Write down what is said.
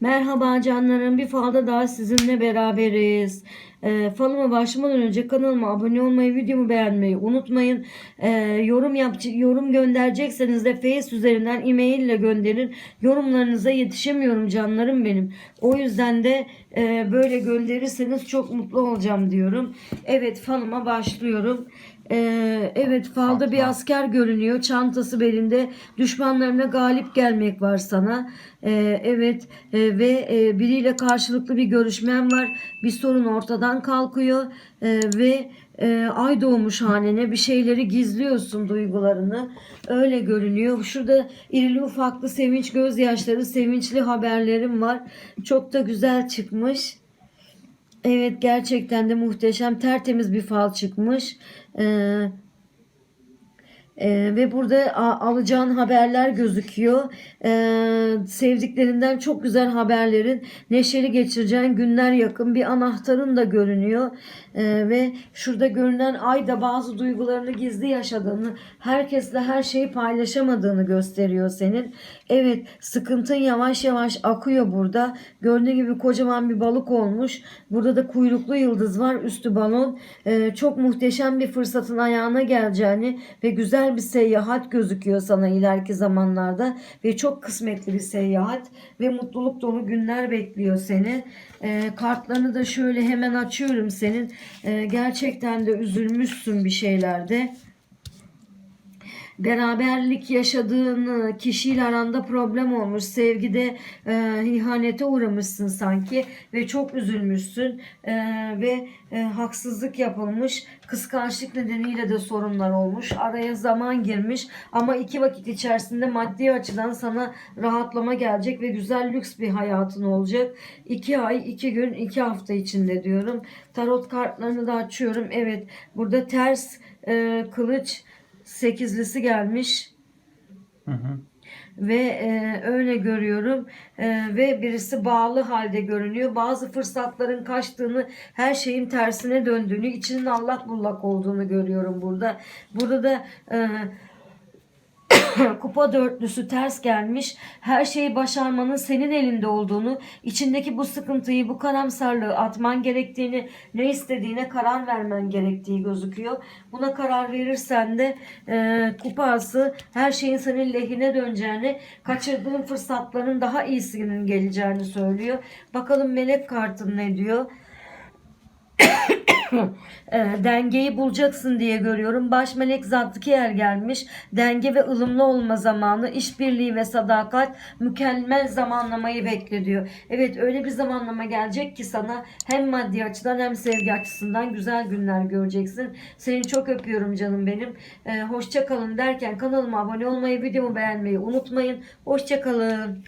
Merhaba canlarım bir falda daha sizinle beraberiz. Ee, falıma başlamadan önce kanalıma abone olmayı, videomu beğenmeyi unutmayın. Ee, yorum yap, yorum gönderecekseniz de Face üzerinden e-mail ile gönderin. Yorumlarınıza yetişemiyorum canlarım benim. O yüzden de e, böyle gönderirseniz çok mutlu olacağım diyorum. Evet falıma başlıyorum. Ee, evet falda bir asker görünüyor. Çantası belinde. Düşmanlarına galip gelmek var sana. Ee, evet e, ve e, biriyle karşılıklı bir görüşmen var. Bir sorun ortadan kalkıyor Ee, ve e, ay doğmuş hanene bir şeyleri gizliyorsun duygularını. Öyle görünüyor. Şurada irili ufaklı sevinç gözyaşları, sevinçli haberlerim var. Çok da güzel çıkmış. Evet gerçekten de muhteşem tertemiz bir fal çıkmış. Ee, e, ve burada alacağın haberler gözüküyor. Ee, sevdiklerinden çok güzel haberlerin neşeli geçireceğin günler yakın bir anahtarın da görünüyor. Ee, ve şurada görünen ay da bazı duygularını gizli yaşadığını, herkesle her şeyi paylaşamadığını gösteriyor senin. Evet sıkıntın yavaş yavaş akıyor burada. Gördüğün gibi kocaman bir balık olmuş. Burada da kuyruklu yıldız var üstü balon. Ee, çok muhteşem bir fırsatın ayağına geleceğini ve güzel bir seyahat gözüküyor sana ileriki zamanlarda. Ve çok kısmetli bir seyahat ve mutluluk dolu günler bekliyor seni. Ee, kartlarını da şöyle hemen açıyorum senin. Ee, gerçekten de üzülmüşsün bir şeylerde beraberlik yaşadığın kişiyle aranda problem olmuş. Sevgide e, ihanete uğramışsın sanki ve çok üzülmüşsün E, ve e, haksızlık yapılmış. Kıskançlık nedeniyle de sorunlar olmuş. Araya zaman girmiş ama iki vakit içerisinde maddi açıdan sana rahatlama gelecek ve güzel lüks bir hayatın olacak. İki ay, iki gün, iki hafta içinde diyorum. Tarot kartlarını da açıyorum. Evet burada ters e, kılıç sekizlisi gelmiş Hı hı. ve e, öyle görüyorum E, ve birisi bağlı halde görünüyor. Bazı fırsatların kaçtığını, her şeyin tersine döndüğünü, içinin allak bullak olduğunu görüyorum burada. Burada da e, kupa dörtlüsü ters gelmiş. Her şeyi başarmanın senin elinde olduğunu, içindeki bu sıkıntıyı, bu karamsarlığı atman gerektiğini, ne istediğine karar vermen gerektiği gözüküyor. Buna karar verirsen de e, kupası her şeyin senin lehine döneceğini, kaçırdığın fırsatların daha iyisinin geleceğini söylüyor. Bakalım melek kartın ne diyor? e, dengeyi bulacaksın diye görüyorum. Baş melek Zadkiel gelmiş. Denge ve ılımlı olma zamanı, işbirliği ve sadakat mükemmel zamanlamayı bekle diyor. Evet öyle bir zamanlama gelecek ki sana hem maddi açıdan hem sevgi açısından güzel günler göreceksin. Seni çok öpüyorum canım benim. E, hoşça kalın derken kanalıma abone olmayı, videomu beğenmeyi unutmayın. Hoşça kalın.